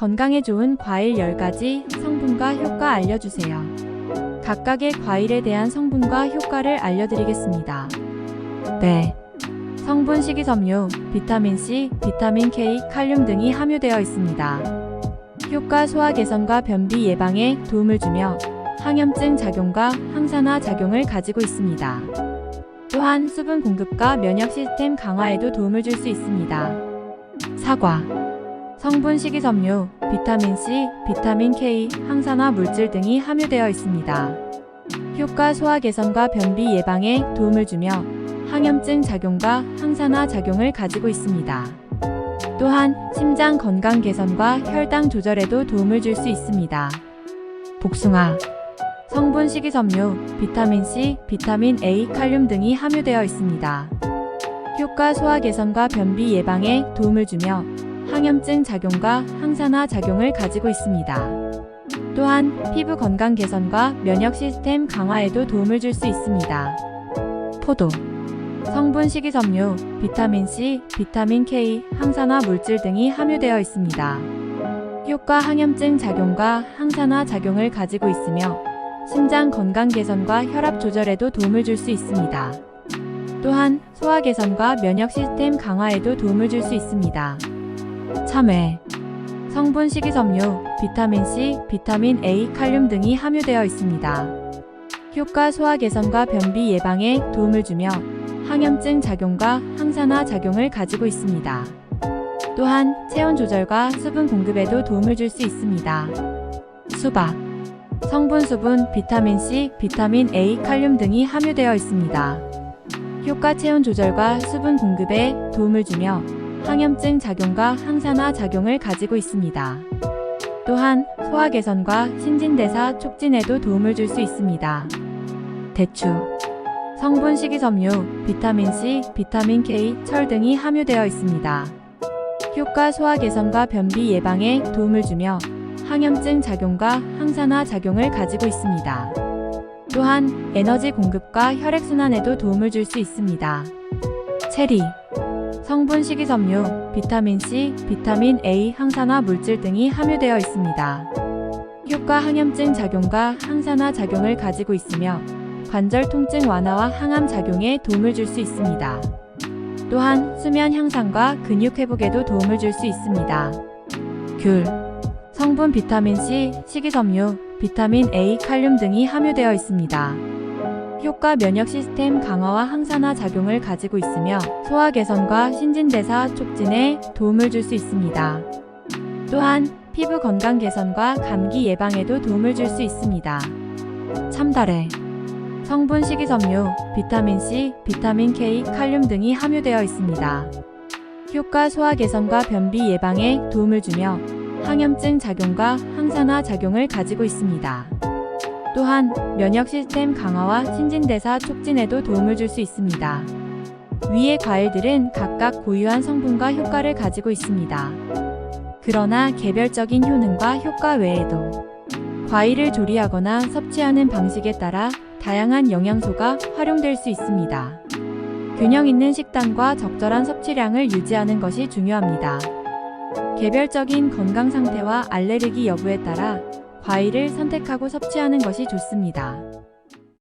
건강에 좋은 과일 10가지 성분과 효과 알려주세요. 각각의 과일에 대한 성분과 효과를 알려드리겠습니다. 네. 성분 식이섬유, 비타민C, 비타민 K, 칼륨 등이 함유되어 있습니다. 효과 소화 개선과 변비 예방에 도움을 주며 항염증 작용과 항산화 작용을 가지고 있습니다. 또한 수분 공급과 면역 시스템 강화에도 도움을 줄 수 있습니다. 사과 성분 식이섬유, 비타민 C, 비타민 K, 항산화 물질 등이 함유되어 있습니다. 효과 소화 개선과 변비 예방에 도움을 주며 항염증 작용과 항산화 작용을 가지고 있습니다. 또한 심장 건강 개선과 혈당 조절에도 도움을 줄 수 있습니다. 복숭아 성분 식이섬유, 비타민 C, 비타민 A, 칼륨 등이 함유되어 있습니다. 효과 소화 개선과 변비 예방에 도움을 주며 항염증 작용과 항산화 작용을 가지고 있습니다. 또한 피부 건강 개선과 면역 시스템 강화에도 도움을 줄 수 있습니다. 포도 성분 식이섬유, 비타민 C, 비타민 K, 항산화 물질 등이 함유되어 있습니다. 효과 항염증 작용과 항산화 작용을 가지고 있으며 심장 건강 개선과 혈압 조절에도 도움을 줄 수 있습니다. 또한 소화 개선과 면역 시스템 강화에도 도움을 줄 수 있습니다. 참외 성분 식이섬유, 비타민 C, 비타민 A, 칼륨 등이 함유되어 있습니다. 효과 소화 개선과 변비 예방에 도움을 주며 항염증 작용과 항산화 작용을 가지고 있습니다. 또한 체온 조절과 수분 공급에도 도움을 줄 수 있습니다. 수박 성분 수분, 비타민 C, 비타민 A, 칼륨 등이 함유되어 있습니다. 효과 체온 조절과 수분 공급에 도움을 주며 항염증 작용과 항산화 작용을 가지고 있습니다. 또한 소화 개선과 신진대사 촉진에도 도움을 줄 수 있습니다. 대추 성분 식이섬유, 비타민 C, 비타민 K, 철 등이 함유되어 있습니다. 효과 소화 개선과 변비 예방에 도움을 주며 항염증 작용과 항산화 작용을 가지고 있습니다. 또한 에너지 공급과 혈액순환에도 도움을 줄 수 있습니다. 체리 성분 식이섬유, 비타민 C, 비타민 A, 항산화 물질 등이 함유되어 있습니다. 효과 항염증 작용과 항산화 작용을 가지고 있으며 관절 통증 완화와 항암 작용에 도움을 줄 수 있습니다. 또한 수면 향상과 근육 회복에도 도움을 줄 수 있습니다. 귤 성분 비타민 C, 식이섬유, 비타민 A, 칼륨 등이 함유되어 있습니다. 효과 면역 시스템 강화와 항산화 작용을 가지고 있으며 소화 개선과 신진대사 촉진에 도움을 줄 수 있습니다. 또한 피부 건강 개선과 감기 예방에도 도움을 줄 수 있습니다. 참다래 성분 식이섬유, 비타민 C, 비타민 K, 칼륨 등이 함유되어 있습니다. 효과 소화 개선과 변비 예방에 도움을 주며 항염증 작용과 항산화 작용을 가지고 있습니다. 또한 면역 시스템 강화와 신진대사 촉진에도 도움을 줄 수 있습니다. 위의 과일들은 각각 고유한 성분과 효과를 가지고 있습니다. 그러나 개별적인 효능과 효과 외에도 과일을 조리하거나 섭취하는 방식에 따라 다양한 영양소가 활용될 수 있습니다. 균형 있는 식단과 적절한 섭취량을 유지하는 것이 중요합니다. 개별적인 건강 상태와 알레르기 여부에 따라 과일을 선택하고 섭취하는 것이 좋습니다.